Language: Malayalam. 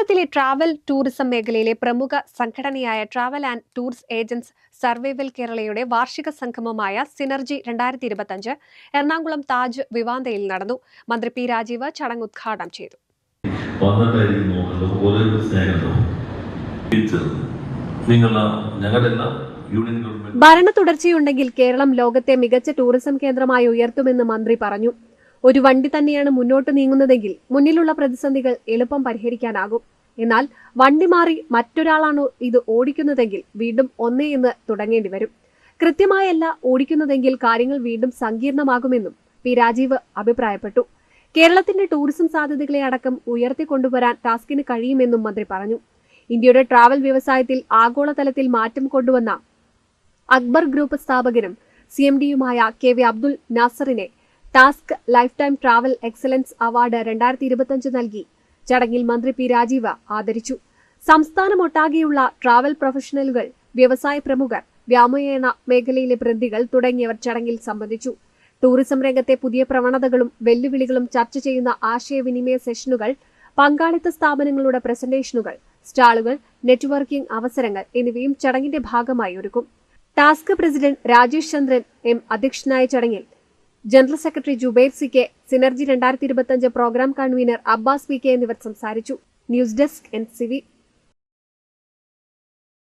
കേരളത്തിലെ ട്രാവൽ ടൂറിസം മേഖലയിലെ പ്രമുഖ സംഘടനയായ travel and tours agents survival കേരളയുടെ വാർഷിക സംഗമമായ സിനർജി രണ്ടായിരത്തി ഇരുപത്തഞ്ച് എറണാകുളം താജ് വിവാന്തയിൽ നടന്നു. മന്ത്രി പി രാജീവ് ചടങ്ങ് ഉദ്ഘാടനം ചെയ്തു. ഭരണ തുടർച്ചയുണ്ടെങ്കിൽ കേരളം ലോകത്തെ മികച്ച ടൂറിസം കേന്ദ്രമായി ഉയർത്തുമെന്ന് മന്ത്രി പറഞ്ഞു. ഒരു വണ്ടി തന്നെയാണ് മുന്നോട്ട് നീങ്ങുന്നതെങ്കിൽ മുന്നിലുള്ള പ്രതിസന്ധികൾ എളുപ്പം പരിഹരിക്കാനാകും. എന്നാൽ വണ്ടി മാറി മറ്റൊരാളാണോ ഇത് ഓടിക്കുന്നതെങ്കിൽ വീണ്ടും ഒന്നേ എന്ന് തുടങ്ങേണ്ടി വരും. കൃത്യമായല്ല ഓടിക്കുന്നതെങ്കിൽ കാര്യങ്ങൾ വീണ്ടും സങ്കീർണമാകുമെന്നും പി രാജീവ് അഭിപ്രായപ്പെട്ടു. കേരളത്തിന്റെ ടൂറിസം സാധ്യതകളെ അടക്കം ഉയർത്തിക്കൊണ്ടുവരാൻ ടാസ്കിന് കഴിയുമെന്നും മന്ത്രി പറഞ്ഞു. ഇന്ത്യയുടെ ട്രാവൽ വ്യവസായത്തിൽ ആഗോളതലത്തിൽ മാറ്റം കൊണ്ടുവന്ന അക്ബർ ഗ്രൂപ്പ് സ്ഥാപകനും സി എം ഡിയുമായ K V Abdul നാസറിനെ TASK lifetime travel excellence award രണ്ടായിരത്തി ഇരുപത്തിയഞ്ച് നൽകി. ചടങ്ങിൽ മന്ത്രി പി രാജീവ് ആദരിച്ചു. സംസ്ഥാനമൊട്ടാകെയുള്ള ട്രാവൽ പ്രൊഫഷണലുകൾ വ്യവസായ പ്രമുഖർ വ്യാമോയന മേഖലയിലെ പ്രതികൾ തുടങ്ങിയവർ ചടങ്ങിൽ സംബന്ധിച്ചു. ടൂറിസം രംഗത്തെ പുതിയ പ്രവണതകളും വെല്ലുവിളികളും ചർച്ച ചെയ്യുന്ന ആശയവിനിമയ സെഷനുകൾ പങ്കാളിത്ത സ്ഥാപനങ്ങളുടെ പ്രസന്റേഷനുകൾ സ്റ്റാളുകൾ നെറ്റ്വർക്കിംഗ് അവസരങ്ങൾ എന്നിവയും ചടങ്ങിന്റെ ഭാഗമായി ഒരുക്കും. Task president Rajesh Chandran M അധ്യക്ഷനായ ചടങ്ങിൽ general secretary Jubair C K synergy രണ്ടായിരത്തി ഇരുപത്തിയഞ്ച് പ്രോഗ്രാം കൺവീനർ അബ്ബാസ് പി കെ എന്നിവർ സംസാരിച്ചു. News desk N V.